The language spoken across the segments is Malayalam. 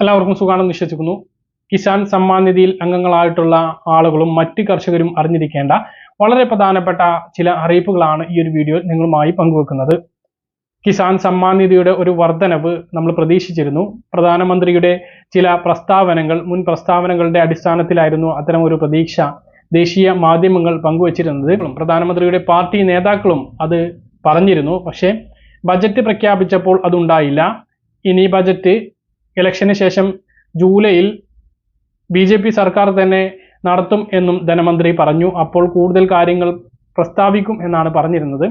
എല്ലാവർക്കും സുഖാണെന്ന് വിശ്വസിക്കുന്നു. കിസാൻ സമ്മാൻ നിധിയിൽ അംഗങ്ങളായിട്ടുള്ള ആളുകളും മറ്റ് കർഷകരും അറിഞ്ഞിരിക്കേണ്ട വളരെ പ്രധാനപ്പെട്ട ചില അറിയിപ്പുകളാണ് ഈ ഒരു വീഡിയോ നിങ്ങളുമായി പങ്കുവെക്കുന്നത്. കിസാൻ സമ്മാൻ നിധിയുടെ ഒരു വർധനവ് നമ്മൾ പ്രതീക്ഷിച്ചിരുന്നു. പ്രധാനമന്ത്രിയുടെ ചില പ്രസ്താവനകൾ മുൻ പ്രസ്താവനകളുടെ അടിസ്ഥാനത്തിലായിരുന്നു അത്തരം ഒരു പ്രതീക്ഷ ദേശീയ മാധ്യമങ്ങൾ പങ്കുവച്ചിരുന്നത്. പ്രധാനമന്ത്രിയുടെ പാർട്ടി നേതാക്കളും അത് പറഞ്ഞിരുന്നു. പക്ഷേ ബജറ്റ് പ്രഖ്യാപിച്ചപ്പോൾ അതുണ്ടായില്ല. ഇനി ബജറ്റ് ഇലക്ഷന് ശേഷം ജൂലൈയിൽ ബി ജെ പി സർക്കാർ തന്നെ നടത്തും എന്നും ധനമന്ത്രി പറഞ്ഞു. അപ്പോൾ കൂടുതൽ കാര്യങ്ങൾ പ്രസ്താവിക്കും എന്നാണ് പറഞ്ഞിരുന്നത്.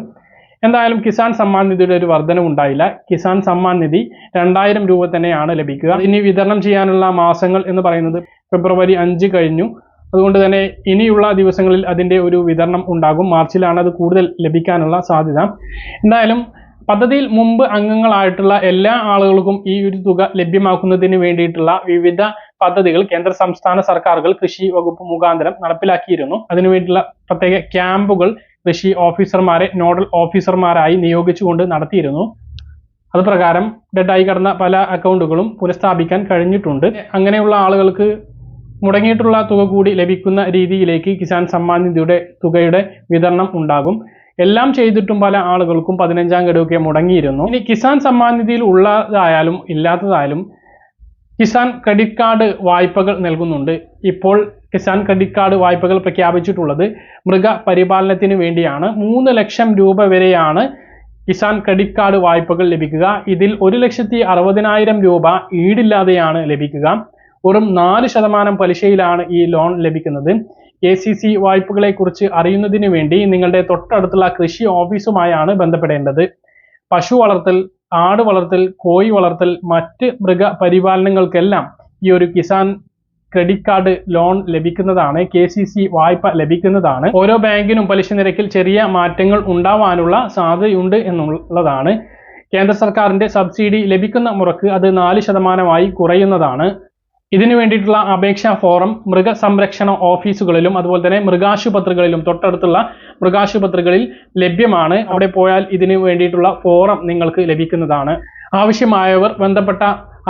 എന്തായാലും കിസാൻ സമ്മാൻ നിധിയുടെ ഒരു വർധനം ഉണ്ടായില്ല. കിസാൻ സമ്മാൻ നിധി രണ്ടായിരം രൂപ തന്നെയാണ് ലഭിക്കുക. ഇനി വിതരണം ചെയ്യാനുള്ള മാസങ്ങൾ എന്ന് പറയുന്നത് ഫെബ്രുവരി അഞ്ച് കഴിഞ്ഞു. അതുകൊണ്ട് തന്നെ ഇനിയുള്ള ദിവസങ്ങളിൽ അതിന്റെ ഒരു വിതരണം ഉണ്ടാകും. മാർച്ചിലാണ് അത് കൂടുതൽ ലഭിക്കാനുള്ള സാധ്യത. എന്തായാലും പദ്ധതിയിൽ മുമ്പ് അംഗങ്ങളായിട്ടുള്ള എല്ലാ ആളുകൾക്കും ഈ ഒരു തുക ലഭ്യമാക്കുന്നതിന് വേണ്ടിയിട്ടുള്ള വിവിധ പദ്ധതികൾ കേന്ദ്ര സംസ്ഥാന സർക്കാരുകൾ കൃഷി വകുപ്പ് മുഖാന്തരം നടപ്പിലാക്കിയിരുന്നു. അതിനുവേണ്ടിയുള്ള പ്രത്യേക ക്യാമ്പുകൾ കൃഷി ഓഫീസർമാരെ നോഡൽ ഓഫീസർമാരായി നിയോഗിച്ചുകൊണ്ട് നടത്തിയിരുന്നു. അത് പ്രകാരം ഡെഡായി കടന്ന പല അക്കൗണ്ടുകളും പുനഃസ്ഥാപിക്കാൻ കഴിഞ്ഞിട്ടുണ്ട്. അങ്ങനെയുള്ള ആളുകൾക്ക് മുടങ്ങിയിട്ടുള്ള തുക കൂടി ലഭിക്കുന്ന രീതിയിലേക്ക് കിസാൻ സമ്മാൻ നിധിയുടെ തുകയുടെ വിതരണം ഉണ്ടാകും. എല്ലാം ചെയ്തിട്ടും പല ആളുകൾക്കും പതിനഞ്ചാം ഗഡുവൊക്കെ മുടങ്ങിയിരുന്നു. ഇനി കിസാൻ സമ്മാൻ നിധിയിൽ ഉള്ളതായാലും ഇല്ലാത്തതായാലും കിസാൻ ക്രെഡിറ്റ് കാർഡ് വായ്പകൾ നൽകുന്നുണ്ട്. ഇപ്പോൾ കിസാൻ ക്രെഡിറ്റ് കാർഡ് വായ്പകൾ പ്രഖ്യാപിച്ചിട്ടുള്ളത് മൃഗ പരിപാലനത്തിന് വേണ്ടിയാണ്. മൂന്ന് ലക്ഷം രൂപ വരെയാണ് കിസാൻ ക്രെഡിറ്റ് കാർഡ് വായ്പകൾ ലഭിക്കുക. ഇതിൽ ഒരു ലക്ഷത്തി അറുപതിനായിരം രൂപ ഈടില്ലാതെയാണ് ലഭിക്കുക. വെറും നാല് ശതമാനം പലിശയിലാണ് ഈ ലോൺ ലഭിക്കുന്നത്. കെ സി സി വായ്പകളെ കുറിച്ച് അറിയുന്നതിന് വേണ്ടി നിങ്ങളുടെ തൊട്ടടുത്തുള്ള കൃഷി ഓഫീസുമായാണ് ബന്ധപ്പെടേണ്ടത്. പശു വളർത്തൽ ആട് വളർത്തൽ കോഴി വളർത്തൽ മറ്റ് മൃഗ പരിപാലനങ്ങൾക്കെല്ലാം ഈ ഒരു കിസാൻ ക്രെഡിറ്റ് കാർഡ് ലോൺ ലഭിക്കുന്നതാണ് കെ സി സി വായ്പ ലഭിക്കുന്നതാണ്. ഓരോ ബാങ്കിനും പലിശ നിരക്കിൽ ചെറിയ മാറ്റങ്ങൾ ഉണ്ടാവാനുള്ള സാധ്യതയുണ്ട് എന്നുള്ളതാണ്. കേന്ദ്ര സർക്കാരിന്റെ സബ്സിഡി ലഭിക്കുന്ന മുറക്ക് അത് നാല് ശതമാനമായി കുറയുന്നതാണ്. ഇതിനു വേണ്ടിയിട്ടുള്ള അപേക്ഷാ ഫോറം മൃഗസംരക്ഷണ ഓഫീസുകളിലും അതുപോലെ തന്നെ മൃഗാശുപത്രികളിലും തൊട്ടടുത്തുള്ള മൃഗാശുപത്രികളിൽ ലഭ്യമാണ്. അവിടെ പോയാൽ ഇതിനു വേണ്ടിയിട്ടുള്ള ഫോറം നിങ്ങൾക്ക് ലഭിക്കുന്നതാണ്. ആവശ്യമായവർ ബന്ധപ്പെട്ട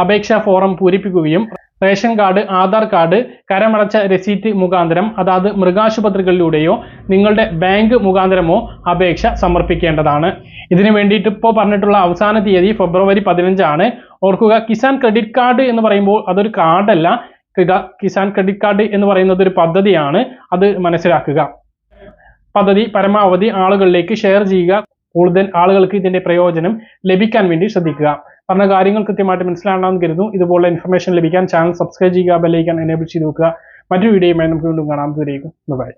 അപേക്ഷാ ഫോറം പൂരിപ്പിക്കുകയും റേഷൻ കാർഡ് ആധാർ കാർഡ് കരമടച്ച രസീറ്റ് മുഖാന്തരം അതാത് മൃഗാശുപത്രികളിലൂടെയോ നിങ്ങളുടെ ബാങ്ക് മുഖാന്തരമോ അപേക്ഷ സമർപ്പിക്കേണ്ടതാണ്. ഇതിനു വേണ്ടിയിട്ട് ഇപ്പോൾ പറഞ്ഞിട്ടുള്ള അവസാന തീയതി ഫെബ്രുവരി പതിനഞ്ചാണ്. ഓർക്കുക കിസാൻ ക്രെഡിറ്റ് കാർഡ് എന്ന് പറയുമ്പോൾ അതൊരു കാർഡല്ല. കിസാൻ ക്രെഡിറ്റ് കാർഡ് എന്ന് പറയുന്നത് ഒരു പദ്ധതിയാണ്. അത് മനസ്സിലാക്കുക. പദ്ധതി പരമാവധി ആളുകളിലേക്ക് ഷെയർ ചെയ്യുക. കൂടുതൽ ആളുകൾക്ക് ഇതിന്റെ പ്രയോജനം ലഭിക്കാൻ വേണ്ടി ശ്രദ്ധിക്കുക. പറഞ്ഞ കാര്യങ്ങൾ കൃത്യമായിട്ട് മനസ്സിലാണെന്ന് കരുതുന്നു. ഇതുപോലുള്ള ഇൻഫർമേഷൻ ലഭിക്കാൻ ചാനൽ സബ്സ്ക്രൈബ് ചെയ്യുക ബെല്ലൈക്കാൻ എനേബിൾ ചെയ്ത് വെക്കുക. മറ്റൊരു വീഡിയോയുമായി നമുക്ക് വീണ്ടും കാണാം. ദൂരേക്കും ബൈ